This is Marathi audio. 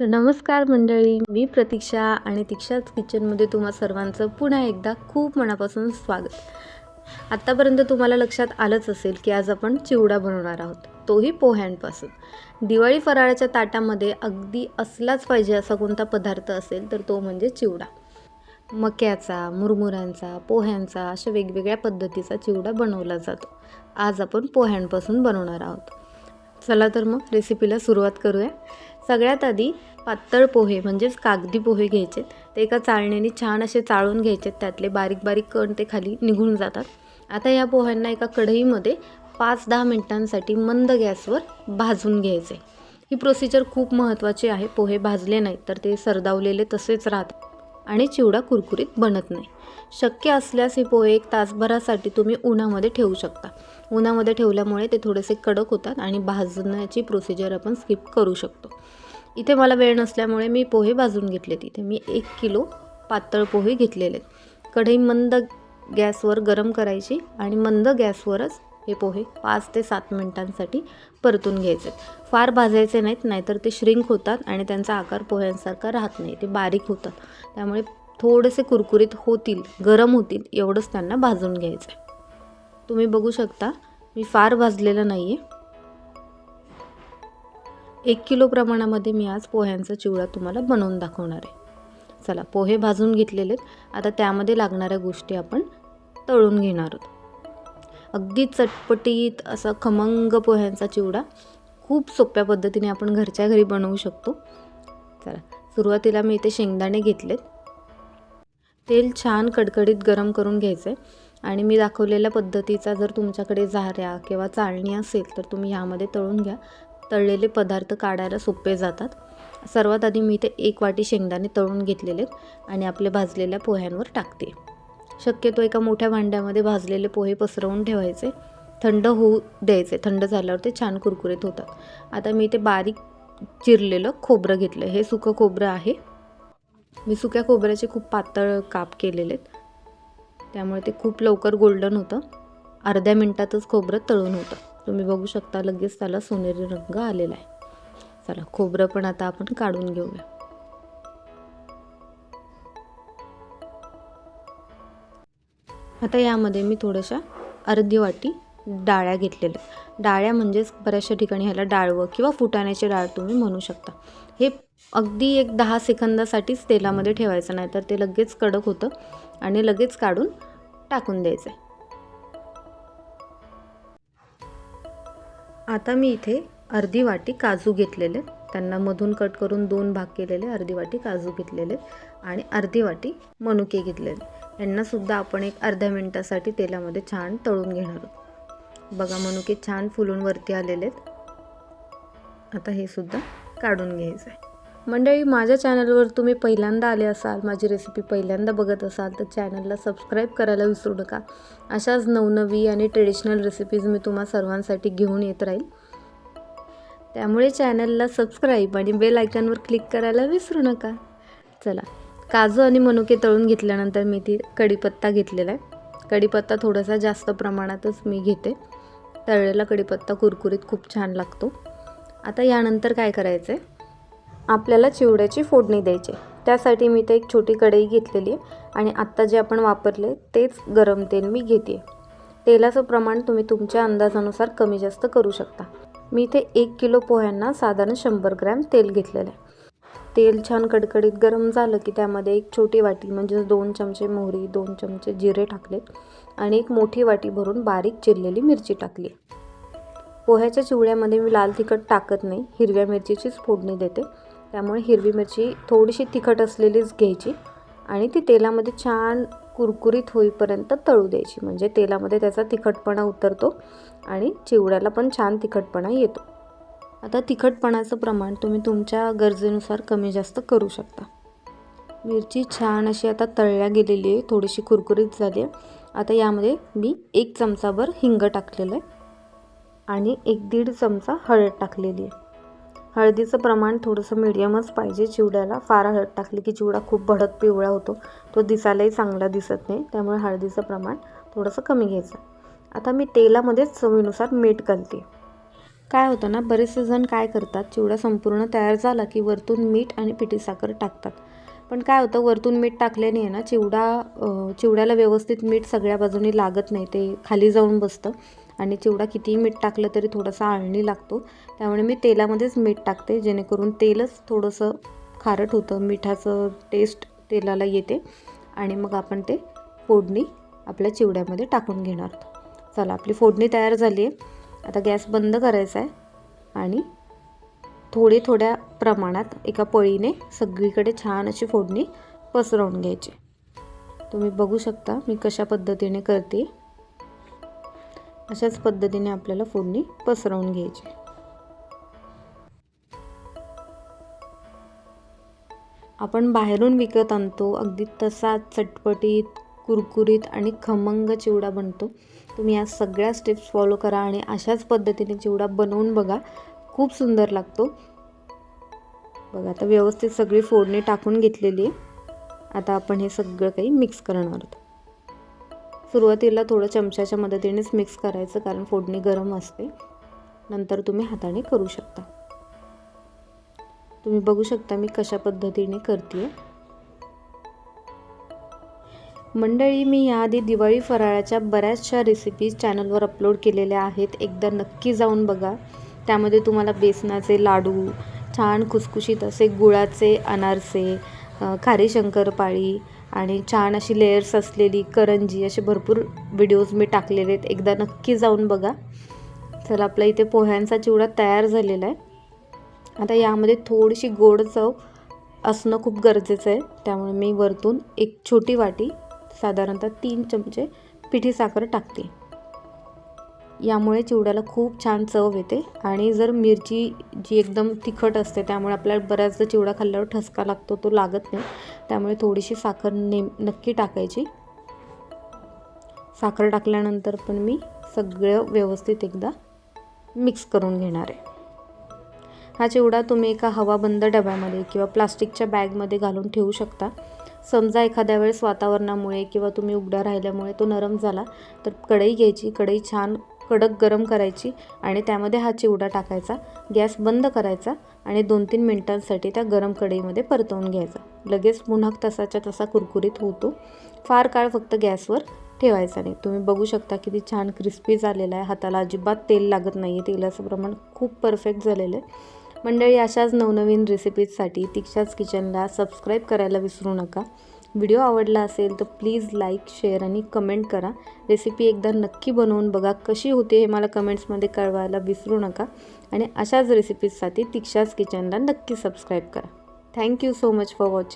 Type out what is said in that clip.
तर नमस्कार मंडळी मी प्रतीक्षा आणि तीक्षाच किचनमध्ये तुम्हा सर्वांचं पुन्हा एकदा खूप मनापासून स्वागत. आत्तापर्यंत तुम्हाला लक्षात आलंच असेल की आज आपण चिवडा बनवणार आहोत. तोही पोह्यांपासून. दिवाळी फराळाच्या ताटामध्ये अगदी असलाच पाहिजे असा कोणता पदार्थ असेल तर तो म्हणजे चिवडा. मक्याचा मुरमुऱ्यांचा पोह्यांचा अशा वेगवेगळ्या पद्धतीचा चिवडा बनवला जातो. आज आपण पोह्यांपासून बनवणार आहोत. चला तर मग रेसिपीला सुरुवात करूया. सगळ्यात आधी पातळ पोहे म्हणजेच कागदी पोहे घ्यायचे ते एका चाळण्याने छान असे चाळून घ्यायचे त्यातले बारीक बारीक कण ते खाली निघून जातात. आता या पोह्यांना एका कढईमध्ये पाच दहा मिनटांसाठी मंद गॅसवर भाजून घ्यायचे. ही प्रोसिजर खूप महत्त्वाची आहे. पोहे भाजले नाहीत तर ते सरदावलेले तसेच राहतात. आणि चिवडा कुरकुरीत बनत नाही. शक्य असल्यास हे पोहे एक तासभरासाठी तुम्ही उन्हामध्ये ठेवू शकता. उन्हामध्ये ठेवल्यामुळे ते थोडेसे कडक होतात आणि भाजण्याची प्रोसिजर आपण स्किप करू शकतो. इथे मला वेळ नसल्यामुळे मी पोहे भाजून घेतले तिथे मी एक किलो पातळ पोहे घेतलेले कढई मंद गॅसवर गरम करायची आणि मंद गॅसवरच हे पोहे पाच ते सात मिनिटांसाठी परतून घ्यायचे फार भाजायचे नाहीत नाहीतर ते श्रिंक होतात आणि त्यांचा आकार पोह्यांसारखा राहत नाही ते बारीक होतात. त्यामुळे थोडेसे कुरकुरीत होतील गरम होतील एवढंच त्यांना भाजून घ्यायचं आहे. तुम्ही बघू शकता मी फार भाजलेलं नाही आहे एक किलो प्रमाणामध्ये मी आज पोह्यांचा चिवडा तुम्हाला बनवून दाखवणार आहे. चला पोहे भाजून घेतलेले आहेत. आता त्यामध्ये लागणाऱ्या गोष्टी आपण तळून घेणार आहोत. अगदी चटपटीत असा खमंग पोह्यांचा चिवडा. खूप सोप्या पद्धतीने आपण घरच्या घरी बनवू शकतो. चला सुरुवातीला मी इथे शेंगदाणे घेतलेत. तेल छान कडकडीत गरम करून घ्यायचं आहे आणि मी दाखवलेल्या पद्धतीचा जर तुमच्याकडे झाऱ्या किंवा चाळणी असेल तर तुम्ही ह्यामध्ये तळून घ्या. तळलेले पदार्थ काढायला सोपे जातात. सर्वात आधी मी इथे एक वाटी शेंगदाणे तळून घेतलेले आहेत आणि आपले भाजलेल्या पोह्यांवर टाकते. शक्यतो एका मोठ्या भांड्यामध्ये भाजलेले पोहे पसरवून ठेवायचे. थंड होऊ द्यायचे. थंड झाल्यावर ते छान कुरकुरीत होतात. आता मी ते बारीक चिरलेलं खोबरं घेतलं हे सुकं खोबरं आहे. मी सुक्या खोबऱ्याचे खूप पातळ काप केलेले आहेत त्यामुळे ते खूप लवकर गोल्डन होतं. अर्ध्या मिनटातच खोबरं तळून होतं. तुम्ही बघू शकता लगेच त्याला सोनेरी रंग आलेला आहे. चला खोबरं पण आता आपण काढून घेऊया. आता यामध्ये मी थोड्याशा अर्धी वाटी डाळ्या घेतलेल्या. डाळ्या म्हणजेच बऱ्याचशा ठिकाणी ह्याला डाळवं किंवा फुटाण्याची डाळ तुम्ही म्हणू शकता. हे अगदी एक दहा सेकंदासाठीच तेलामध्ये ठेवायचं नाही तर ते लगेच कडक होतं आणि लगेच काढून टाकून द्यायचं आहे. आता मी इथे अर्धी वाटी काजू घेतलेले. त्यांना मधून कट करून दोन भाग केलेले. अर्धी वाटी काजू घेतलेले आणि अर्धी वाटी मनुके घेतलेले. यांनासुद्धा आपण एक अर्ध्या मिनटासाठी तेलामध्ये छान तळून घेणार आहोत. बघा मनुके छान फुलून वरती आलेले आहेत. आता हे सुद्धा काढून घ्यायचं आहे. मंडळी माझ्या चॅनलवर तुम्ही पहिल्यांदा आले असाल माझी रेसिपी पहिल्यांदा बघत असाल तर चॅनलला सबस्क्राईब करायला विसरू नका. अशाच नवनवी आणि ट्रेडिशनल रेसिपीज मी तुम्हा सर्वांसाठी घेऊन येत राहील. त्यामुळे चॅनलला सबस्क्राईब आणि बेल आयकॉनवर क्लिक करायला विसरू नका. चला. काजू आणि मनुके तळून घेतल्यानंतर मी ती कढीपत्ता घेतलेला आहे. कढीपत्ता थोडासा जास्त प्रमाणातच मी घेते. तळलेला कढीपत्ता कुरकुरीत खूप छान लागतो. आता यानंतर काय करायचं आहे आपल्याला चिवड्याची फोडणी द्यायची त्यासाठी मी ते एक छोटी कढई घेतलेली आहे आणि आत्ता जे आपण वापरले तेच गरम तेल मी घेते. तेलाचं प्रमाण तुम्ही तुमच्या अंदाजानुसार कमी जास्त करू शकता. मी ते एक किलो पोह्यांना साधारण शंभर ग्रॅम तेल घेतलेलं आहे. तेल छान कडकडीत गरम झालं की त्यामध्ये एक छोटी वाटी म्हणजे दोन चमचे मोहरी दोन चमचे जिरे टाकलेत आणि एक मोठी वाटी भरून बारीक चिरलेली मिरची टाकली. पोह्याच्या चिवड्यामध्ये मी लाल तिखट टाकत नाही हिरव्या मिरचीचीच फोडणी देते. त्यामुळे हिरवी मिरची थोडीशी तिखट असलेलीच घ्यायची आणि ती तेलामध्ये छान कुरकुरीत होईपर्यंत तळू द्यायची. म्हणजे तेलामध्ये त्याचा तिखटपणा उतरतो आणि चिवड्याला पण छान तिखटपणा येतो. आता तिखटपणाचं प्रमाण तुम्ही तुमच्या गरजेनुसार कमी जास्त करू शकता. मिरची छान अशी आता तळल्या गेलेली आहे थोडीशी कुरकुरीत झाली आहे. आता यामध्ये मी एक चमचाभर हिंग टाकलेलं आहे आणि एक दीड चमचा हळद टाकलेली आहे. हळदीचं प्रमाण थोडंसं मिडियमच पाहिजे. चिवड्याला फार हळद टाकली की चिवडा खूप भडक पिवळा होतो. तो दिसायलाही चांगला दिसत नाही त्यामुळे हळदीचं प्रमाण थोडंसं कमी घ्यायचं आता मी तेलामध्येच चवीनुसार मीठ घालते. काय होतं ना बरेचसे जण काय करतात चिवडा संपूर्ण तयार झाला की वरतून मीठ आणि पिठी साखर टाकतात. पण काय होतं वरतून मीठ टाकल्याने आहे ना चिवडा चिवड्याला व्यवस्थित मीठ सगळ्या बाजूनी लागत नाही ते खाली जाऊन बसतं. आणि चिवडा कितीही मीठ टाकलं तरी थोडासा आळणी लागतो. त्यामुळे मी तेलामध्येच मीठ टाकते जेणेकरून तेलच थोडंसं खारट होतं मिठाचं टेस्ट तेलाला येते. आणि मग आपण ते फोडणी आपल्या चिवड्यामध्ये टाकून घेणार. चला आपली फोडणी तयार झाली आहे. आता गॅस बंद करायचा आहे आणि थोडे थोड्या प्रमाणात एका पळीने सगळीकडे छान अशी फोडणी पसरवून घ्यायची. तुम्ही बघू शकता मी कशा पद्धतीने करते. अशाच पद्धतीने आपल्याला फोडणी पसरवून घ्यायची. आपण बाहेरून विकत आणतो. अगदी तसा चटपटीत कुरकुरीत आणि खमंग चिवडा बनतो. तुम्ही या सगळ्या स्टेप्स फॉलो करा आणि अशाच पद्धतीने चिवडा बनवून बघा. खूप सुंदर लागतो. बघा आता व्यवस्थित सगळी फोडणी टाकून घेतलेली आहे. आता आपण हे सगळं काही मिक्स करणार आहोत. सुरुवातीला थोडं चमच्याच्या मदतीनेच मिक्स करायचं कारण फोडणी गरम असते. नंतर तुम्ही हाताने करू शकता. तुम्ही बघू शकता मी कशा पद्धतीने करते मंडळी मी याआधी दिवाळी फराळाच्या बऱ्याचशा रेसिपीज चॅनलवर अपलोड केलेल्या आहेत. एकदा नक्की जाऊन बघा. त्यामध्ये तुम्हाला बेसनाचे लाडू छान खुसखुशीत असे गुळाचे अनारसे खारी शंकरपाळी आणि छान अशी लेयर्स असलेली करंजी असे भरपूर व्हिडिओज मी टाकलेले आहेत. एकदा नक्की जाऊन बघा. चला आपला इथे पोह्यांचा चिवडा तयार झालेला आहे. आता यामध्ये थोडीशी गोड चव असणं खूप गरजेचं आहे. त्यामुळे मी वरतून एक छोटी वाटी साधारणतः तीन चमचे पिठी साखर टाकते. यामुळे चिवड्याला खूप छान चव येते आणि जर मिरची जी एकदम तिखट असते त्यामुळे आपल्याला बऱ्याचदा चिवडा खाल्ल्यावर ठसका लागतो तो लागत नाही. त्यामुळे थोडीशी साखर नेम नक्की टाकायची. साखर टाकल्यानंतर पण मी सगळं व्यवस्थित एकदा मिक्स करून घेणार आहे. हा चिवडा तुम्ही एका हवाबंद डब्यामध्ये किंवा प्लास्टिकच्या बॅगमध्ये घालून ठेवू शकता. समजा एखाद्या वेळेस वातावरणामुळे किंवा तुम्ही उघडा राहिल्यामुळे तो नरम झाला तर कढई घ्यायची. कढई छान कडक गरम करायची आणि त्यामध्ये हा चिवडा टाकायचा. गॅस बंद करायचा आणि दोन तीन मिनटांसाठी त्या गरम कढईमध्ये परतवून घ्यायचा. लगेच पुन्हा तसाच्या तसा कुरकुरीत होतो. फार काळ फक्त गॅसवर ठेवायचा नाही. तुम्ही बघू शकता किती छान क्रिस्पी झालेला आहे. हाताला अजिबात तेल लागत नाही आहे तेलाचं प्रमाण खूप परफेक्ट झालेलं आहे. मंडळी अशाच नवनवीन रेसिपीजसाठी तिक्षाच किचनला सबस्क्राईब करायला विसरू नका. व्हिडिओ आवडला असेल तर प्लीज लाईक शेअर आणि कमेंट करा. रेसिपी एकदा नक्की बनवून बघा कशी होते हे मला कमेंट्समध्ये कळवायला विसरू नका. आणि अशाच रेसिपीजसाठी तिक्षाच किचनला नक्की सबस्क्राईब करा. Thank you so much for watching